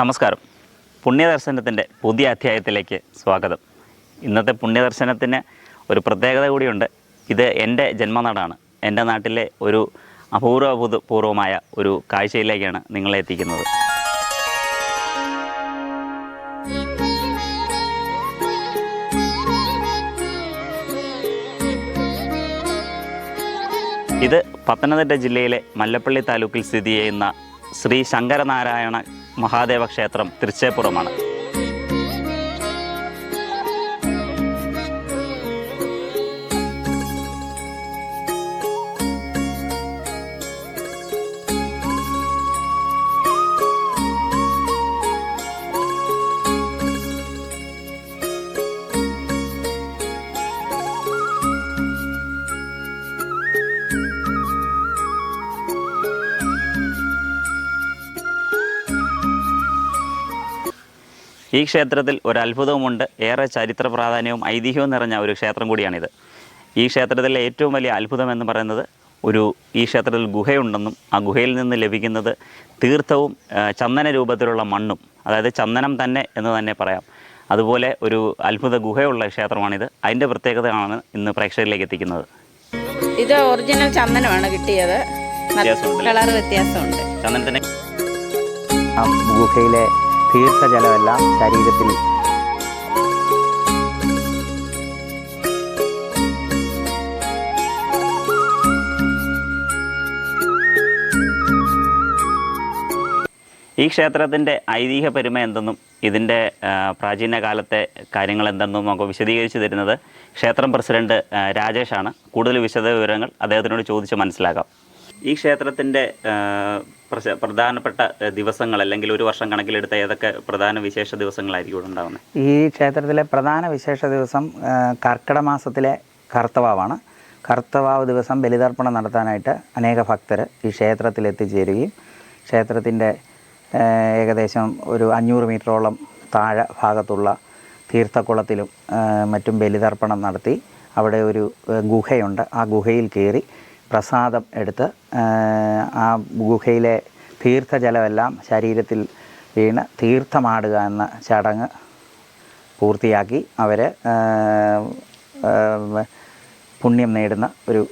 നമസ്കാരം. പുണ്യദർശനത്തിന്റെ പുതിയ അധ്യായത്തിലേക്ക് സ്വാഗതം. ഇന്നത്തെ പുണ്യദർശനത്തിന് ഒരു പ്രത്യേകത കൂടിയുണ്ട്. ഇത് എന്റെ ജന്മനാടാണ്. എന്റെ നാട്ടിലെ ഒരു അപൂർവ പൂർവമായ ഒരു കാഴ്ചയിലേക്കാണ് നിങ്ങളെ എത്തിക്കുന്നത്. ഇത് പത്തനംതിട്ട ജില്ലയിലെ മല്ലപ്പള്ളി താലൂക്കിൽ സ്ഥിതി ചെയ്യുന്ന ശ്രീ ശങ്കരനാരായണ മഹാദേവ ക്ഷേത്രം തൃച്ചേപ്പുറമാണ് ഈ ക്ഷേത്രത്തിൽ ഒരു അത്ഭുതവുമുണ്ട് ഏറെ ചരിത്ര പ്രാധാന്യവും ഐതിഹ്യവും നിറഞ്ഞ ഒരു ക്ഷേത്രം കൂടിയാണിത്. ഈ ക്ഷേത്രത്തിലെ ഏറ്റവും വലിയ അത്ഭുതം എന്ന് പറയുന്നത് ഒരു ഈ ക്ഷേത്രത്തിൽ ഗുഹയുണ്ടെന്നും ആ ഗുഹയിൽ നിന്ന് ലഭിക്കുന്നത് തീർത്ഥവും ചന്ദന രൂപത്തിലുള്ള മണ്ണും അതായത് ചന്ദനം തന്നെ എന്ന് തന്നെ പറയാം. അതുപോലെ ഒരു അത്ഭുത ഗുഹയുള്ള ക്ഷേത്രമാണിത്. അതിന്റെ പ്രത്യേകതയാണ് ഇന്ന് പ്രേക്ഷകരിലേക്ക് എത്തിക്കുന്നത്. ഇത് ഒറിജിനൽ ചന്ദനമാണ് കിട്ടിയത്? കളർ വ്യത്യാസമുണ്ട്. ചന്ദനത്തിന് ആ ഗുഹയിലെ തീർത്ഥജലമെല്ലാം ശരീരത്തിൽ. ഈ ക്ഷേത്രത്തിന്റെ ഐതിഹ്യ പെരുമ എന്തെന്നും ഇതിന്റെ പ്രാചീന കാലത്തെ കാര്യങ്ങൾ എന്തെന്നും നമുക്ക് വിശദീകരിച്ച് തരുന്നത് ക്ഷേത്രം പ്രസിഡന്റ് രാജേഷാണ്. കൂടുതൽ വിശദ വിവരങ്ങൾ അദ്ദേഹത്തിനോട് ചോദിച്ച് മനസ്സിലാക്കാം. ഈ ക്ഷേത്രത്തിന്റെ പ്രധാനപ്പെട്ട ദിവസങ്ങൾ അല്ലെങ്കിൽ ഒരു വർഷം കണക്കിലെടുത്ത ഏതൊക്കെ പ്രധാന വിശേഷ ദിവസങ്ങളായിരിക്കും ഇവിടെ ഈ ക്ഷേത്രത്തിലെ പ്രധാന വിശേഷ ദിവസം കർക്കിട മാസത്തിലെ കർത്തവാവാണ്. കർത്തവാവ് ദിവസം ബലിതർപ്പണം നടത്താനായിട്ട് അനേക ഭക്തർ ഈ ക്ഷേത്രത്തിൽ എത്തിച്ചേരുകയും ക്ഷേത്രത്തിന്റെ ഏകദേശം ഒരു അഞ്ഞൂറ് മീറ്ററോളം താഴെ ഭാഗത്തുള്ള തീർത്ഥക്കുളത്തിലും മറ്റും ബലിതർപ്പണം നടത്തി അവിടെ ഒരു ഗുഹയുണ്ട്. ആ ഗുഹയിൽ കയറി പ്രസാദം എടുത്ത് ആ, ഗുഹയിലെ തീർത്ഥജലമെല്ലാം ശരീരത്തിൽ വീണ് തീർത്ഥമാടുക എന്ന ചടങ്ങ് പൂർത്തിയാക്കി അവർ പുണ്യം നേടുന്ന ഒരു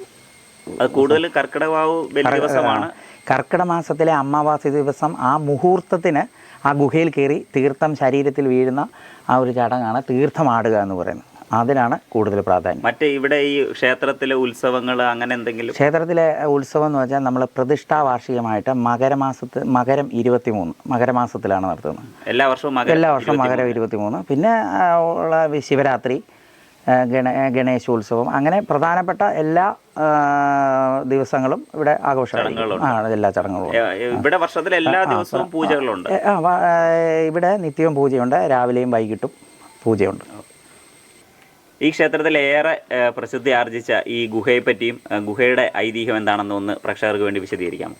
കൂടുതൽ കർക്കിടവാവ് ദിവസമാണ്. കർക്കിട മാസത്തിലെ അമാവാസി ദിവസം ആ മുഹൂർത്തത്തിന് ആ ഗുഹയിൽ കയറി തീർത്ഥം ശരീരത്തിൽ വീഴുന്ന ആ ഒരു ചടങ്ങാണ് തീർത്ഥമാടുക എന്ന് പറയുന്നത്. അതിനാണ് കൂടുതൽ പ്രാധാന്യം. മറ്റേ ഇവിടെ ഈ ക്ഷേത്രത്തിലെ ഉത്സവങ്ങൾ അങ്ങനെ എന്തെങ്കിലും? ക്ഷേത്രത്തിലെ ഉത്സവം എന്ന് വെച്ചാൽ നമ്മൾ പ്രതിഷ്ഠാ വാർഷികമായിട്ട് മകരമാസത്ത് മകരം ഇരുപത്തി മൂന്ന് മകരമാസത്തിലാണ് നടത്തുന്നത്. എല്ലാ വർഷവും എല്ലാ വർഷവും മകരം ഇരുപത്തി മൂന്ന് പിന്നെ ഉള്ള ശിവരാത്രി ഗണ ഗണേശോത്സവം അങ്ങനെ പ്രധാനപ്പെട്ട എല്ലാ ദിവസങ്ങളും ഇവിടെ ആഘോഷങ്ങളും ആ എല്ലാ ചടങ്ങുകളും ഇവിടെ വർഷത്തിൽ എല്ലാ ദിവസവും പൂജകളുണ്ട്. ഇവിടെ നിത്യവും പൂജയുണ്ട്. രാവിലെയും വൈകിട്ടും പൂജയുണ്ട്. ഈ ഏ, പ്രസിദ്ധി ആർജിച്ച ഈ ഗുഹയെ പറ്റിയും ഏ, ഗുഹയുടെ ഐതിഹ്യം എന്താണെന്ന് ഒന്ന് പ്രേക്ഷകർക്ക് വേണ്ടി വിശദീകരിക്കാം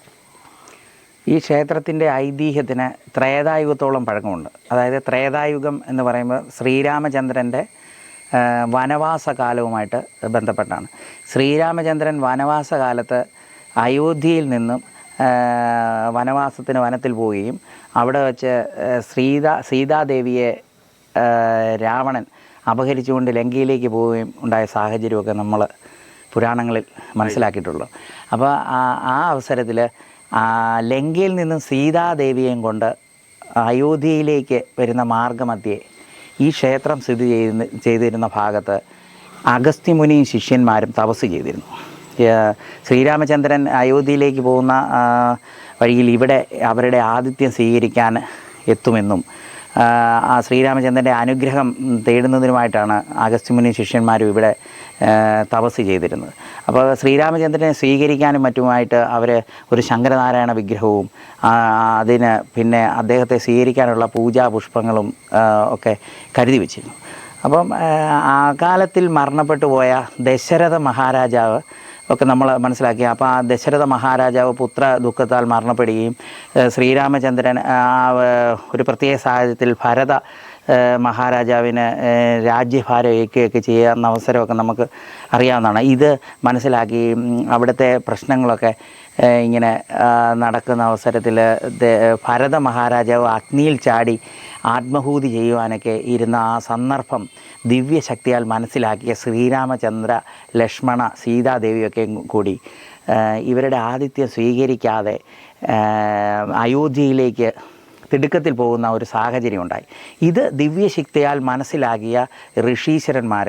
ഈ ക്ഷേത്രത്തിന്റെ ഐതിഹ്യത്തിന് ത്രേതായുഗത്തോളം പഴക്കമുണ്ട്. അതായത് ത്രേതായുഗം എന്ന് പറയുമ്പോൾ ശ്രീരാമചന്ദ്രന്റെ വനവാസകാലവുമായിട്ട് വനവാസ കാലവുമായിട്ട് ബന്ധപ്പെട്ടാണ്. ശ്രീരാമചന്ദ്രൻ വനവാസ കാലത്ത് അയോധ്യയിൽ നിന്നും വനവാസത്തിന് വനത്തിൽ പോവുകയും അവിടെ വച്ച് സീത സീതാദേവിയെ രാവണൻ അപഹരിച്ചുകൊണ്ട് ലങ്കയിലേക്ക് പോവുകയും ഉണ്ടായ സാഹചര്യമൊക്കെ നമ്മൾ പുരാണങ്ങളിൽ മനസ്സിലാക്കിയിട്ടുള്ളൂ. അപ്പോൾ ആ അവസരത്തിൽ ലങ്കയിൽ നിന്നും സീതാദേവിയെയും കൊണ്ട് അയോധ്യയിലേക്ക് വരുന്ന മാർഗമധ്യേ ഈ ക്ഷേത്രം സ്ഥിതി ചെയ്യുന്ന ചെയ്തിരുന്ന ഭാഗത്ത് അഗസ്ത്യമുനിയും ശിഷ്യന്മാരും തപസ് ചെയ്തിരുന്നു. ശ്രീരാമചന്ദ്രൻ അയോധ്യയിലേക്ക് പോകുന്ന വഴിയിൽ ഇവിടെ അവരുടെ ആതിഥ്യം സ്വീകരിക്കാൻ എത്തുമെന്നും ആ, ശ്രീരാമചന്ദ്രന്റെ അനുഗ്രഹം തേടുന്നതിനുമായിട്ടാണ് അഗസ്ത്യമുനി ശിഷ്യന്മാരും ഇവിടെ തപസ് ചെയ്തിരുന്നത്. അപ്പോൾ ശ്രീരാമചന്ദ്രനെ സ്വീകരിക്കാനും മറ്റുമായിട്ട് അവർ ഒരു ശങ്കരനാരായണ വിഗ്രഹവും അതിന് പിന്നെ അദ്ദേഹത്തെ സ്വീകരിക്കാനുള്ള പൂജാ പുഷ്പങ്ങളും ഒക്കെ കരുതി വച്ചിരുന്നു. അപ്പം ആ കാലത്തിൽ മരണപ്പെട്ടു പോയ ദശരഥ മഹാരാജാവ് ഒക്കെ നമ്മൾ മനസ്സിലാക്കി. അപ്പോൾ ആ ദശരഥ മഹാരാജാവ് പുത്ര ദുഃഖത്താൽ മരണപ്പെടുകയും ശ്രീരാമചന്ദ്രൻ ഒരു പ്രത്യേക സാഹചര്യത്തിൽ ഭരത മഹാരാജാവിന് രാജ്യഭാരം ഏൽക്കുകയൊക്കെ ചെയ്യാവുന്ന അവസരമൊക്കെ നമുക്ക് അറിയാവുന്നതാണ്. ഇത് മനസ്സിലാക്കി അവിടുത്തെ പ്രശ്നങ്ങളൊക്കെ ഇങ്ങനെ നടക്കുന്ന അവസരത്തിൽ ഭരത മഹാരാജാവ് അഗ്നിയിൽ ചാടി ആത്മഹൂതി ചെയ്യുവാനൊക്കെ ഇരുന്ന ആ സന്ദർഭം ദിവ്യശക്തിയാൽ മനസ്സിലാക്കിയ ശ്രീരാമചന്ദ്ര ലക്ഷ്മണ സീതാദേവിയൊക്കെ കൂടി. ഇവരുടെ ആതിഥ്യം സ്വീകരിക്കാതെ അയോധ്യയിലേക്ക് തിടുക്കത്തിൽ പോകുന്ന ഒരു സാഹചര്യം ഉണ്ടായി. ഇത് ദിവ്യശക്തിയാൽ മനസ്സിലാക്കിയ ഋഷീശ്വരന്മാർ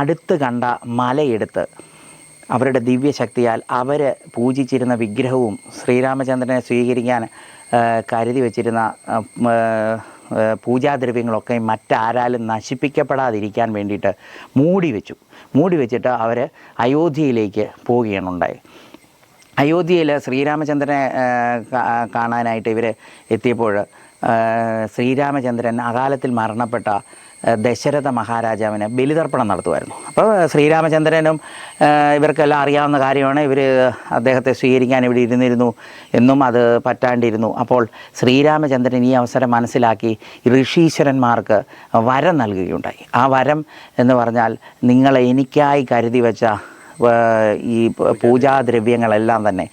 അടുത്ത് കണ്ട മലയെടുത്ത് അവരുടെ ദിവ്യശക്തിയാൽ അവർ പൂജിച്ചിരുന്ന വിഗ്രഹവും ശ്രീരാമചന്ദ്രനെ സ്വീകരിക്കാൻ കരുതി വച്ചിരുന്ന പൂജാദ്രവ്യങ്ങളൊക്കെ മറ്റാരാലും നശിപ്പിക്കപ്പെടാതിരിക്കാൻ വേണ്ടിയിട്ട് മൂടി വെച്ചു. മൂടി വെച്ചിട്ട് അവർ അയോധ്യയിലേക്ക് പോവുകയാണ് ഉണ്ടായത്. അയോധ്യയിൽ ശ്രീരാമചന്ദ്രനെ കാണാനായിട്ട് ഇവർ എത്തിയപ്പോൾ ശ്രീരാമചന്ദ്രൻ അകാലത്തിൽ മരണപ്പെട്ട ദശരഥ മഹാരാജാവിന് ബലിതർപ്പണം നടത്തുമായിരുന്നു. അപ്പോൾ ശ്രീരാമചന്ദ്രനും ഇവർക്കെല്ലാം അറിയാവുന്ന കാര്യമാണ്. ഇവർ അദ്ദേഹത്തെ സ്വീകരിക്കാൻ ഇവിടെ ഇരുന്നിരുന്നു എന്നും അത് പറ്റാണ്ടിരുന്നു. അപ്പോൾ ശ്രീരാമചന്ദ്രൻ ഈ അവസരം മനസ്സിലാക്കി ഋഷീശ്വരന്മാർക്ക് വരം നൽകുകയുണ്ടായി. ആ വരം എന്ന് പറഞ്ഞാൽ നിങ്ങളെ എനിക്കായി കരുതി വെച്ച ഈ പൂജാദ്രവ്യങ്ങളെല്ലാം തന്നെ.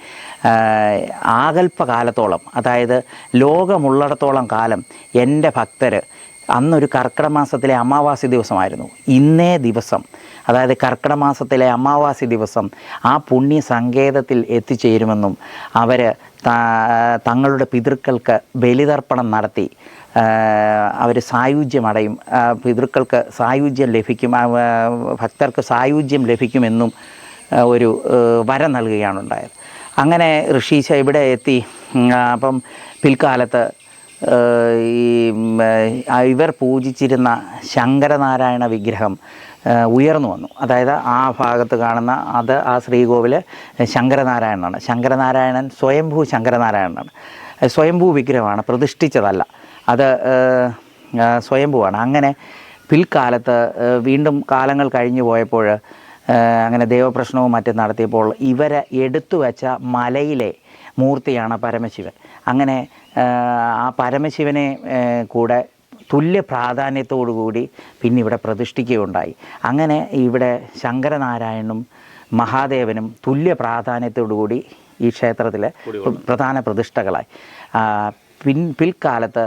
ആകൽപ്പകാലത്തോളം അതായത് ലോകമുള്ളിടത്തോളം കാലം എന്റെ ഭക്തർ അന്നൊരു കർക്കിടക മാസത്തിലെ അമാവാസി ദിവസമായിരുന്നു. ഇന്നേ ദിവസം അതായത് കർക്കിടക മാസത്തിലെ അമാവാസി ദിവസം ആ പുണ്യ സങ്കേതത്തിൽ എത്തിച്ചേരുമെന്നും അവർ തങ്ങളുടെ പിതൃക്കൾക്ക് ബലിതർപ്പണം നടത്തി. അവർ സായുജ്യമടയും പിതൃക്കൾക്ക് സായുജ്യം ലഭിക്കും. ഭക്തർക്ക് സായുജ്യം ലഭിക്കുമെന്നും ഒരു വരം നൽകുകയാണ് ഉണ്ടായത് അങ്ങനെ ഋഷീശ ഇവിടെ എത്തി. അപ്പം പിൽക്കാലത്ത് ഈ ഇവർ പൂജിച്ചിരുന്ന ശങ്കരനാരായണ വിഗ്രഹം ഉയർന്നു വന്നു. അതായത് ആ ഭാഗത്ത് കാണുന്ന അത് ആ ശ്രീകോവിൽ ശങ്കരനാരായണനാണ്. ശങ്കരനാരായണൻ സ്വയംഭൂ ശങ്കരനാരായണനാണ്. സ്വയംഭൂ വിഗ്രഹമാണ്. പ്രതിഷ്ഠിച്ചതല്ല. അത് സ്വയംഭൂവാണ് അങ്ങനെ പിൽക്കാലത്ത് വീണ്ടും കാലങ്ങൾ കഴിഞ്ഞു പോയപ്പോൾ അങ്ങനെ ദൈവപ്രശ്നവും മറ്റും നടത്തിയപ്പോൾ ഇവരെ എടുത്തു വെച്ച മലയിലെ മൂർത്തിയാണ് പരമശിവൻ. അങ്ങനെ ആ പരമശിവനെ കൂടെ തുല്യ പ്രാധാന്യത്തോടു കൂടി പിന്നെ ഇവിടെ പ്രതിഷ്ഠിക്കുകയുണ്ടായി. അങ്ങനെ ഇവിടെ ശങ്കരനാരായണനും മഹാദേവനും തുല്യ പ്രാധാന്യത്തോടു കൂടി ഈ ക്ഷേത്രത്തിലെ പ്രധാന പ്രതിഷ്ഠകളായി. പിൻ പിൽക്കാലത്ത്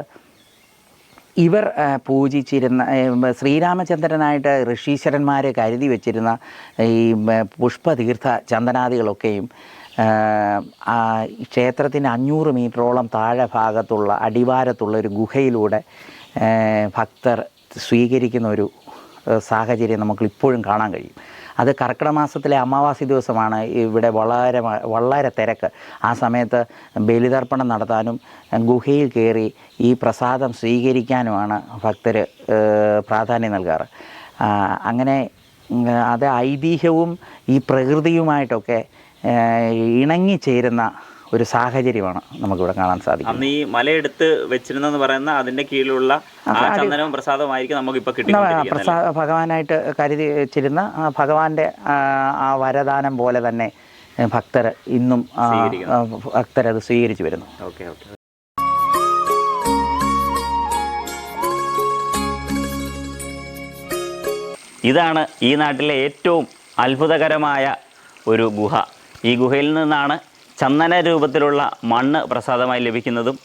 ഇവർ പൂജിച്ചിരുന്ന ശ്രീരാമചന്ദ്രനായിട്ട് ഋഷീശ്വരന്മാർ കരുതി വച്ചിരുന്ന ഈ പുഷ്പതീർത്ഥ ചന്ദനാദികളൊക്കെയും ക്ഷേത്രത്തിന്റെ അഞ്ഞൂറ് മീറ്ററോളം താഴെ ഭാഗത്തുള്ള അടിവാരത്തുള്ള ഒരു ഗുഹയിലൂടെ ഭക്തർ സ്വീകരിക്കുന്ന ഒരു സാഹചര്യം നമുക്ക് ഇപ്പോഴും കാണാൻ കഴിയും. അത് കർക്കിടക മാസത്തിലെ അമാവാസി ദിവസമാണ്. ഇവിടെ വളരെ വളരെ തിരക്ക്. ആ സമയത്ത് ബലിതർപ്പണം നടത്താനും ഗുഹയിൽ കയറി ഈ പ്രസാദം സ്വീകരിക്കാനുമാണ് ഭക്തർ പ്രാധാന്യം നൽകാറ്. അങ്ങനെ അത് ഐതിഹ്യവും ഈ പ്രകൃതിയുമായിട്ടൊക്കെ ഇണങ്ങി ഇണങ്ങിച്ചേരുന്ന ഒരു സാഹചര്യമാണ് നമുക്കിവിടെ കാണാൻ സാധിക്കും അന്ന് ഈ മലയെടുത്ത് വെച്ചിരുന്നെന്ന് പറയുന്ന അതിന്റെ കീഴിലുള്ള ചന്ദനവും പ്രസാദവുമായിരിക്കും നമുക്ക് ഇപ്പൊ കിട്ടിക്കൊണ്ടിരിക്കുന്നത് പ്രസാദ ഭഗവാനായിട്ട് കരുതി വെച്ചിരുന്ന ഭഗവാന്റെ ആ, വരദാനം പോലെ തന്നെ ഭക്തർ ഇന്നും ഭക്തർ അത് ഭക്തരത് സ്വീകരിച്ചു വരുന്നു. Okay okay. ഇതാണ് ഈ നാട്ടിലെ ഏറ്റവും അത്ഭുതകരമായ ഒരു ഗുഹ. ഈ ഗുഹയിൽ നിന്നാണ് ചന്ദന രൂപത്തിലുള്ള മണ്ണ് പ്രസാദമായി ലഭിക്കുന്നതും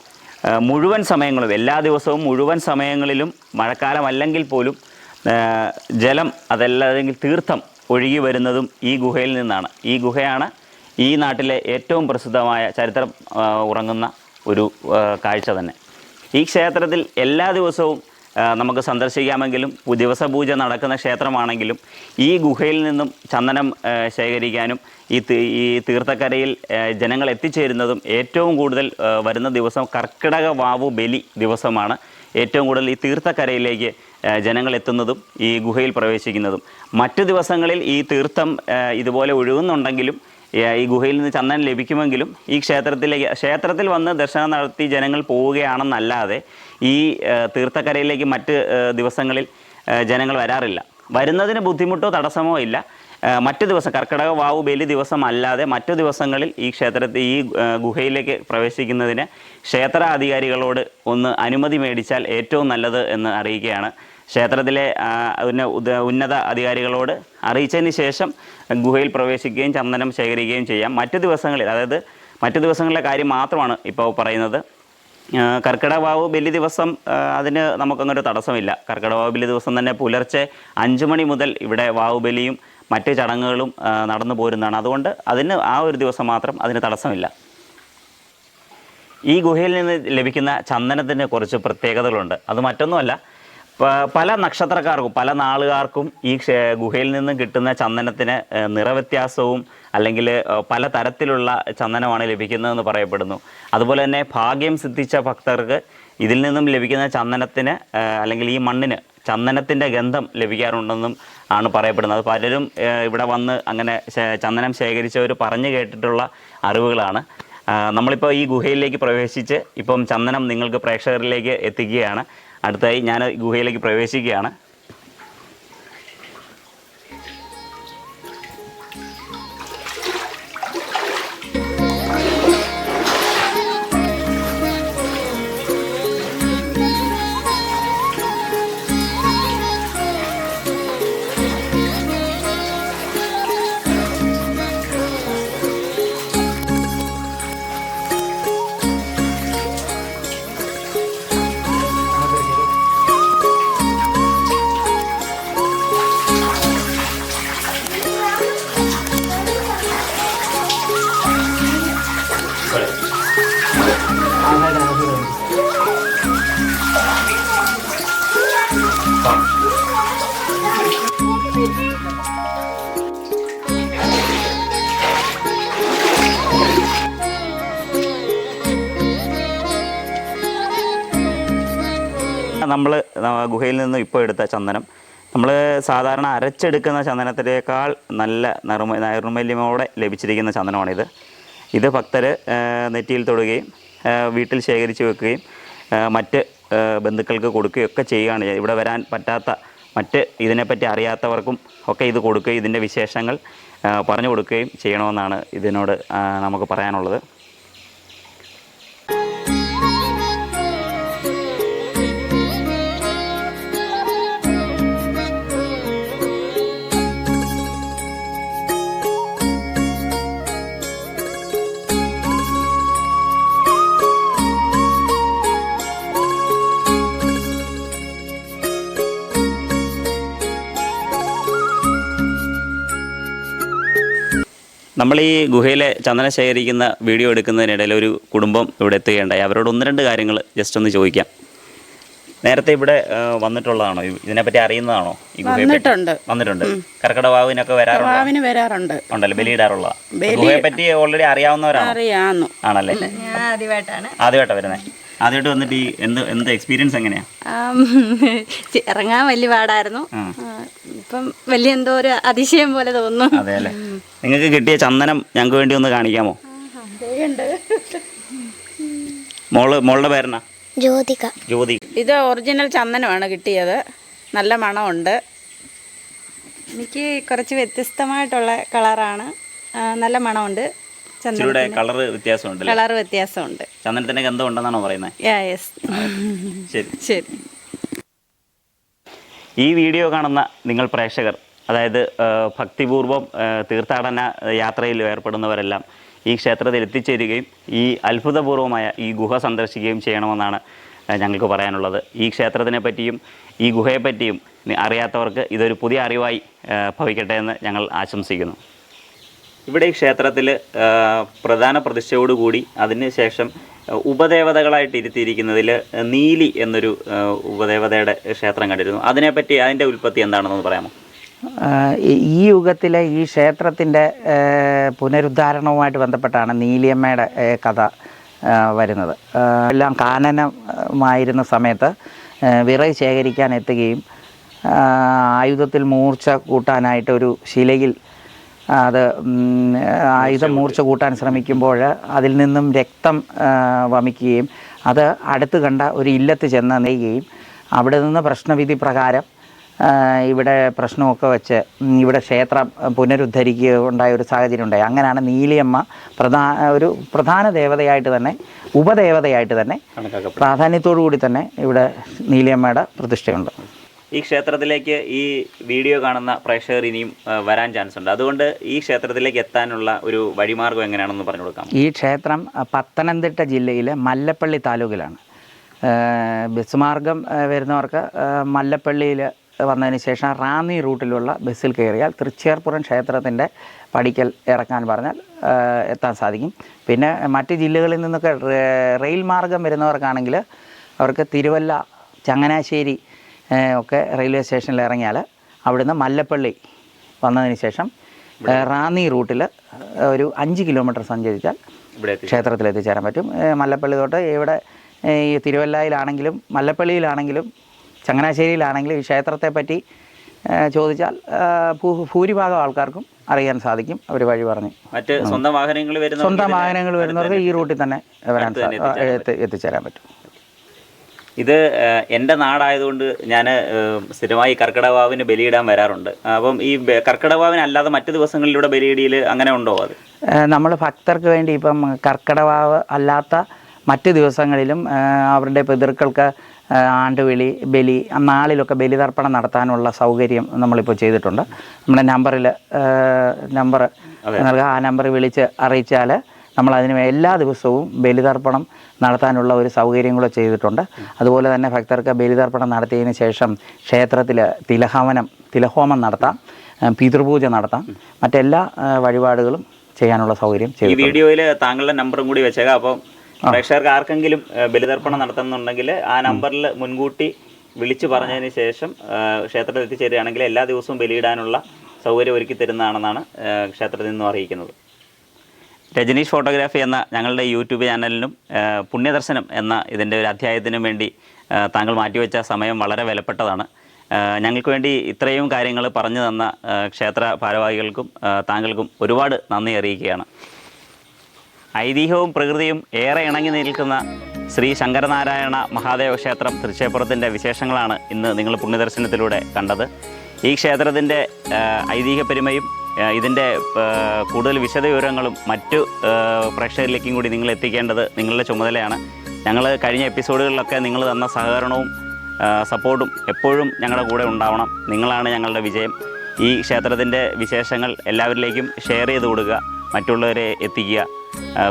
മുഴുവൻ സമയങ്ങളും എല്ലാ ദിവസവും മുഴുവൻ സമയങ്ങളിലും മഴക്കാലമല്ലെങ്കിൽ പോലും ജലം അതല്ലെങ്കിൽ തീർത്ഥം ഒഴുകി വരുന്നതും ഈ ഗുഹയിൽ നിന്നാണ്. ഈ ഗുഹയാണ് ഈ നാട്ടിലെ ഏറ്റവും പ്രസിദ്ധമായ ചരിത്രം ഉറങ്ങുന്ന ഒരു കാഴ്ച തന്നെ. ഈ ക്ഷേത്രത്തിൽ എല്ലാ ദിവസവും നമുക്ക് സന്ദർശിക്കാമെങ്കിലും ദിവസപൂജ നടക്കുന്ന ക്ഷേത്രമാണെങ്കിലും ഈ ഗുഹയിൽ നിന്നും ചന്ദനം ശേഖരിക്കാനും ഈ ഈ തീർത്ഥക്കരയിൽ ജനങ്ങൾ എത്തിച്ചേരുന്നതും ഏറ്റവും കൂടുതൽ വരുന്ന ദിവസം കർക്കിടക വാവു ബലി ദിവസമാണ്. ഏറ്റവും കൂടുതൽ ഈ തീർത്ഥക്കരയിലേക്ക് ജനങ്ങൾ എത്തുന്നതും ഈ ഗുഹയിൽ പ്രവേശിക്കുന്നതും. മറ്റു ദിവസങ്ങളിൽ ഈ തീർത്ഥം ഇതുപോലെ ഒഴുകുന്നുണ്ടെങ്കിലും ഈ ഗുഹയിൽ നിന്ന് ചന്ദനം ലഭിക്കുമെങ്കിലും ഈ ക്ഷേത്രത്തിലേക്ക് ക്ഷേത്രത്തിൽ വന്ന് ദർശനം നടത്തി ജനങ്ങൾ പോവുകയാണെന്നല്ലാതെ ഈ തീർത്ഥക്കരയിലേക്ക് മറ്റ് ദിവസങ്ങളിൽ ജനങ്ങൾ വരാറില്ല. വരുന്നതിന് ബുദ്ധിമുട്ടോ തടസ്സമോ ഇല്ല. മറ്റു ദിവസം കർക്കിടക വാവു ബലി ദിവസം അല്ലാതെ മറ്റു ദിവസങ്ങളിൽ ഈ ക്ഷേത്രത്തിൽ ഈ ഗുഹയിലേക്ക് പ്രവേശിക്കുന്നതിന് ക്ഷേത്ര അധികാരികളോട് ഒന്ന് അനുമതി മേടിച്ചാൽ ഏറ്റവും നല്ലത് എന്ന് അറിയിക്കുകയാണ് ക്ഷേത്രത്തിലെ ഉന്നത അധികാരികളോട് അറിയിച്ചതിന് ശേഷം ഗുഹയിൽ പ്രവേശിക്കുകയും ചന്ദനം ശേഖരിക്കുകയും ചെയ്യാം. മറ്റു ദിവസങ്ങളിൽ അതായത് മറ്റു ദിവസങ്ങളിലെ കാര്യം മാത്രമാണ് ഇപ്പോൾ പറയുന്നത്. കർക്കിടവാവ് വാവ് ബലി ദിവസം അതിന് നമുക്കങ്ങൊരു തടസ്സമില്ല. കർക്കിടവാവ് ബലി ദിവസം തന്നെ പുലർച്ചെ അഞ്ചു മണി മുതൽ ഇവിടെ വാവ് ബലിയും മറ്റ് ചടങ്ങുകളും നടന്നു പോരുന്നതാണ്. അതുകൊണ്ട് അതിന് ആ ഒരു ദിവസം മാത്രം അതിന് തടസ്സമില്ല. ഈ ഗുഹയിൽ നിന്ന് ലഭിക്കുന്ന ചന്ദനത്തിന് കുറച്ച് പ്രത്യേകതകളുണ്ട്. അത് മറ്റൊന്നുമല്ല പല നക്ഷത്രക്കാർക്കും പല നാളുകാർക്കും ഈ ഗുഹയിൽ നിന്ന് കിട്ടുന്ന ചന്ദനത്തിന് നിറവ്യത്യാസവും അല്ലെങ്കിൽ പല തരത്തിലുള്ള ചന്ദനമാണ് ലഭിക്കുന്നതെന്ന് പറയപ്പെടുന്നു. അതുപോലെ തന്നെ ഭാഗ്യം സിദ്ധിച്ച ഭക്തർക്ക് ഇതിൽ നിന്നും ലഭിക്കുന്ന ചന്ദനത്തിന് അല്ലെങ്കിൽ ഈ മണ്ണിന് ചന്ദനത്തിന്റെ ഗന്ധം ലഭിക്കാറുണ്ടെന്നും ആണ് പറയപ്പെടുന്നത്. പലരും ഇവിടെ വന്ന് അങ്ങനെ ചന്ദനം ശേഖരിച്ചവർ പറഞ്ഞു കേട്ടിട്ടുള്ള അറിവുകളാണ്. നമ്മളിപ്പോൾ ഈ ഗുഹയിലേക്ക് പ്രവേശിച്ച് ഇപ്പം ചന്ദനം നിങ്ങൾക്ക് പ്രേക്ഷകരിലേക്ക് എത്തിക്കുകയാണ്. അടുത്തായി ഞാൻ ഗുഹയിലേക്ക് പ്രവേശിക്കുകയാണ്. നമ്മൾ ഗുഹയിൽ നിന്ന് ഇപ്പോൾ എടുത്ത ചന്ദനം നമ്മൾ സാധാരണ അരച്ചെടുക്കുന്ന ചന്ദനത്തിനേക്കാൾ നല്ല നറുമ നൈർമല്യമോടെ ലഭിച്ചിരിക്കുന്ന ചന്ദനമാണിത് ഇത് ഭക്തർ നെറ്റിയിൽ തൊടുകയും വീട്ടിൽ ശേഖരിച്ച് വെക്കുകയും മറ്റ് ബന്ധുക്കൾക്ക് കൊടുക്കുകയും ഒക്കെ ചെയ്യുകയാണ്. ഇവിടെ വരാൻ പറ്റാത്ത മറ്റ് ഇതിനെപ്പറ്റി അറിയാത്തവർക്കും ഒക്കെ ഇത് കൊടുക്കുകയും ഇതിന്റെ വിശേഷങ്ങൾ പറഞ്ഞു കൊടുക്കുകയും ചെയ്യണമെന്നാണ് ഇതിനോട് നമുക്ക് പറയാനുള്ളത്. നമ്മൾ ഈ ഗുഹയിലെ ചന്ദനം ശേഖരിക്കുന്ന വീഡിയോ എടുക്കുന്നതിനിടയിൽ ഒരു കുടുംബം ഇവിടെ എത്തുകയുണ്ടായി. അവരോട് ഒന്ന് രണ്ട് കാര്യങ്ങൾ ജസ്റ്റ് ഒന്ന് ചോദിക്കാം. നേരത്തെ ഇവിടെ വന്നിട്ടുള്ളതാണോ? ഇതിനെ ഇതിനെപ്പറ്റി അറിയുന്നതാണോ? ഈ? വന്നിട്ടുണ്ട്. വന്നിട്ടുണ്ട്. കർക്കിടവാവിനൊക്കെ വരാറുണ്ടോ? വാവിന് വരാറുണ്ട്. ഉണ്ടല്ലോ? ബലിയിടാറുള്ള ഗുഹയെ പറ്റി ഓൾറെഡി അറിയാവുന്നവരാണോ? അറിയാന്നു ആണല്ലേ? ഞാൻ ആദ്യമായിട്ടാണ്. ആദ്യമായിട്ടാണ് വരുന്നത് ആദ്യമായിട്ട് വന്നിട്ട് ഈ എന്ത് എന്ത് എക്സ്പീരിയൻസ് എങ്ങനെയാ? ഇറങ്ങാൻ വലിയ പാടായിരുന്നു. ഇപ്പം വലിയ എന്തോ ഒരു അതിശയം പോലെ തോന്നുന്നു. അതെ അല്ലേ? നിങ്ങൾക്ക് കിട്ടിയ ചന്ദനം ഞങ്ങൾക്ക് വേണ്ടി ഒന്ന് കാണിക്കാമോ? മോൾ മോളുടെ പേരെന്നാ? ജ്യോതിക. ജ്യോതി. ഇത് ഒറിജിനൽ ചന്ദനമാണ് കിട്ടിയത്. നല്ല മണമുണ്ട്. എനിക്ക് കുറച്ച് വ്യത്യസ്തമായിട്ടുള്ള കളറാണ് നല്ല മണമുണ്ട്. ഇച്ചിരിയുടെ കളർ വ്യത്യാസമുണ്ട് കളർ വ്യത്യാസമുണ്ട്. ചന്ദനത്തിന്റെ ഗന്ധം ഉണ്ടെന്നാണോ പറയുന്നത് ശരി. ശരി. ഈ വീഡിയോ കാണുന്ന നിങ്ങൾ പ്രേക്ഷകർ അതായത് ഭക്തിപൂർവം തീർത്ഥാടന യാത്രയിൽ ഏർപ്പെടുന്നവരെല്ലാം ഈ ക്ഷേത്രത്തിൽ എത്തിച്ചേരുകയും ഈ അത്ഭുതപൂർവമായ ഈ ഗുഹ സന്ദർശിക്കുകയും ചെയ്യണമെന്നാണ് ഞങ്ങൾക്ക് പറയാനുള്ളത്. ഈ ക്ഷേത്രത്തിനെ പറ്റിയും ഈ ഗുഹയെപ്പറ്റിയും അറിയാത്തവർക്ക് ഇതൊരു പുതിയ അറിവായി ഭവിക്കട്ടെ എന്ന് ഞങ്ങൾ ആശംസിക്കുന്നു. ഇവിടെ ഈ ക്ഷേത്രത്തിൽ പ്രധാന പ്രതിഷ്ഠയോടുകൂടി അതിനുശേഷം ശേഷം ഉപദേവതകളായിട്ട് ഇരുത്തിയിരിക്കുന്നതിൽ നീലി എന്നൊരു ഉപദേവതയുടെ ക്ഷേത്രം കണ്ടിരുന്നു. അതിനെപ്പറ്റി അതിന്റെ ഉൽപ്പത്തി എന്താണെന്നൊന്ന് പറയാമോ? ഈ- യുഗത്തിലെ ഈ ക്ഷേത്രത്തിന്റെ പുനരുദ്ധാരണവുമായിട്ട് ബന്ധപ്പെട്ടാണ് നീലിയമ്മയുടെ കഥ വരുന്നത്. എല്ലാം കാനനമായിരുന്ന സമയത്ത് വിറക് ശേഖരിക്കാൻ എത്തുകയും ആയുധത്തിൽ മൂർച്ച കൂട്ടാനായിട്ട് ഒരു ശിലയിൽ അത് ആയുധം മൂർച്ച കൂട്ടാൻ ശ്രമിക്കുമ്പോൾ അതിൽ നിന്നും രക്തം വമിക്കുകയും അത് അടുത്ത് കണ്ട ഒരു ഇല്ലത്ത് ചെന്ന് നെയ്യുകയും അവിടെ നിന്ന് പ്രശ്നവിധി പ്രകാരം ഇവിടെ പ്രശ്നമൊക്കെ വെച്ച് ഇവിടെ ക്ഷേത്രം പുനരുദ്ധരിക്കുക ഉണ്ടായ ഒരു സാഹചര്യം ഉണ്ടായി. അങ്ങനെയാണ് നീലിയമ്മ പ്രധാ ഒരു പ്രധാന ദേവതയായിട്ട് തന്നെ ഉപദേവതയായിട്ട് തന്നെ പ്രാധാന്യത്തോടു കൂടി തന്നെ ഇവിടെ നീലിയമ്മയുടെ പ്രതിഷ്ഠയുണ്ട്. ഈ ക്ഷേത്രത്തിലേക്ക് ഈ വീഡിയോ കാണുന്ന പ്രേക്ഷകർ ഇനിയും വരാൻ ചാൻസ് ഉണ്ട്. അതുകൊണ്ട് ഈ ക്ഷേത്രത്തിലേക്ക് എത്താനുള്ള ഒരു വഴിമാർഗം എങ്ങനെയാണെന്ന് പറഞ്ഞു കൊടുക്കാം. ഈ ക്ഷേത്രം പത്തനംതിട്ട ജില്ലയിലെ മല്ലപ്പള്ളി താലൂക്കിലാണ്. ബസ് മാർഗം വരുന്നവർക്ക് മല്ലപ്പള്ളിയിൽ വന്നതിന് ശേഷം റാന്നി റൂട്ടിലുള്ള ബസ്സിൽ കയറിയാൽ തൃച്ചേർപ്പുറം ക്ഷേത്രത്തിന്റെ പടിക്കൽ ഇറക്കാൻ പറഞ്ഞാൽ എത്താൻ സാധിക്കും. പിന്നെ മറ്റ് ജില്ലകളിൽ നിന്നൊക്കെ റെയിൽ മാർഗം വരുന്നവർക്കാണെങ്കിൽ അവർക്ക് തിരുവല്ല ചങ്ങനാശ്ശേരി ഒക്കെ റെയിൽവേ സ്റ്റേഷനിൽ ഇറങ്ങിയാൽ അവിടുന്ന് മല്ലപ്പള്ളി വന്നതിന് ശേഷം റാന്നി റൂട്ടിൽ ഒരു അഞ്ച് കിലോമീറ്റർ സഞ്ചരിച്ചാൽ ക്ഷേത്രത്തിൽ എത്തിച്ചേരാൻ പറ്റും. മല്ലപ്പള്ളി തൊട്ട് ഇവിടെ ഈ തിരുവല്ലയിലാണെങ്കിലും മല്ലപ്പള്ളിയിലാണെങ്കിലും ചങ്ങനാശ്ശേരിയിലാണെങ്കിലും ഈ ക്ഷേത്രത്തെ പറ്റി ചോദിച്ചാൽ ഭൂ- ഭൂരിഭാഗം ആൾക്കാർക്കും അറിയാൻ സാധിക്കും അവർ വഴി പറഞ്ഞു. മറ്റ് സ്വന്തം വാഹനങ്ങൾ വരുന്ന സ്വന്തം വാഹനങ്ങൾ വരുന്നവർക്ക് ഈ റൂട്ടിൽ തന്നെ വരാൻ എത്തിച്ചേരാൻ പറ്റും. ഇത് എന്റെ നാടായതുകൊണ്ട് ഞാൻ സ്ഥിരമായി കർക്കിടവാവിന് ബലിയിടാൻ വരാറുണ്ട്. അപ്പം ഈ കർക്കിടവാവിനല്ലാതെ അല്ലാതെ മറ്റു ദിവസങ്ങളിലൂടെ ബലിയിടിയിൽ അങ്ങനെ ഉണ്ടോ അത്? നമ്മൾ ഭക്തർക്ക് വേണ്ടി ഇപ്പം കർക്കിടവാവ് അല്ലാത്ത മറ്റ് ദിവസങ്ങളിലും അവരുടെ പിതൃക്കൾക്ക് ആണ്ടുവിളി ബലി ആ നാളിലൊക്കെ ബലിതർപ്പണം നടത്താനുള്ള സൗകര്യം നമ്മളിപ്പോൾ ചെയ്തിട്ടുണ്ട്. നമ്മുടെ നമ്പറിൽ നമ്പർ നൽകുക ആ നമ്പർ വിളിച്ച് അറിയിച്ചാൽ നമ്മൾ അതിന് എല്ലാ ദിവസവും ബലിതർപ്പണം നടത്താനുള്ള ഒരു സൗകര്യം കൂടെ ചെയ്തിട്ടുണ്ട്. അതുപോലെ തന്നെ ഭക്തർക്ക് ബലിതർപ്പണം നടത്തിയതിന് ശേഷം ക്ഷേത്രത്തിൽ തിലഹവനം തിലഹോമം നടത്താം പിതൃപൂജ നടത്താം. മറ്റെല്ലാ വഴിപാടുകളും ചെയ്യാനുള്ള സൗകര്യം ഈ ചെയ്തു വീഡിയോയിൽ താങ്കളുടെ നമ്പറും കൂടി വെച്ചേക്കാം. അപ്പം പ്രേക്ഷകർക്ക് ആർക്കെങ്കിലും ബലിതർപ്പണം നടത്തുന്നുണ്ടെങ്കിൽ ആ നമ്പറിൽ മുൻകൂട്ടി വിളിച്ചു പറഞ്ഞതിന് ശേഷം ക്ഷേത്രത്തിൽ എത്തിച്ചേരുകയാണെങ്കിൽ എല്ലാ ദിവസവും ബലിയിടാനുള്ള സൗകര്യം ഒരുക്കി തരുന്നതാണെന്നാണ് ക്ഷേത്രത്തിൽ നിന്നും അറിയിക്കുന്നത്. രജനീഷ് ഫോട്ടോഗ്രാഫി എന്ന ഞങ്ങളുടെ യൂട്യൂബ് ചാനലിനും പുണ്യദർശനം എന്ന ഇതിന്റെ ഒരു അധ്യായത്തിനും വേണ്ടി താങ്കൾ മാറ്റിവെച്ച സമയം വളരെ വിലപ്പെട്ടതാണ്. ഞങ്ങൾക്ക് വേണ്ടി ഇത്രയും കാര്യങ്ങൾ പറഞ്ഞു തന്ന ക്ഷേത്ര ഭാരവാഹികൾക്കും താങ്കൾക്കും ഒരുപാട് നന്ദി അറിയിക്കുകയാണ്. ഐതിഹ്യവും പ്രകൃതിയും ഏറെ ഇണങ്ങി നിൽക്കുന്ന ശ്രീ ശങ്കരനാരായണ മഹാദേവ ക്ഷേത്രം തൃശ്ശേപ്പുറത്തിന്റെ വിശേഷങ്ങളാണ് ഇന്ന് നിങ്ങൾ പുണ്യദർശനത്തിലൂടെ കണ്ടത്. ഈ ക്ഷേത്രത്തിന്റെ ഐതിഹ്യ പെരുമയും ആ, ഇതിന്റെ കൂടുതൽ വിശദവിവരങ്ങളും മറ്റു പ്രേക്ഷകരിലേക്കും കൂടി നിങ്ങൾ എത്തിക്കേണ്ടത് നിങ്ങളുടെ ചുമതലയാണ്. ഞങ്ങൾ കഴിഞ്ഞ എപ്പിസോഡുകളിലൊക്കെ നിങ്ങൾ തന്ന സഹകരണവും സപ്പോർട്ടും എപ്പോഴും ഞങ്ങളുടെ കൂടെ ഉണ്ടാവണം. നിങ്ങളാണ് ഞങ്ങളുടെ വിജയം. ഈ ക്ഷേത്രത്തിന്റെ വിശേഷങ്ങൾ എല്ലാവരിലേക്കും ഷെയർ ചെയ്ത് കൊടുക്കുക മറ്റുള്ളവരെ എത്തിക്കുക.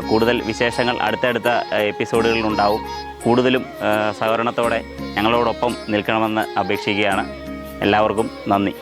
കൂടുതൽ വിശേഷങ്ങൾ അടുത്തടുത്ത എപ്പിസോഡുകളിലുണ്ടാവും കൂടുതലും സഹകരണത്തോടെ ഞങ്ങളോടൊപ്പം നിൽക്കണമെന്ന് അപേക്ഷിക്കുകയാണ്. എല്ലാവർക്കും നന്ദി.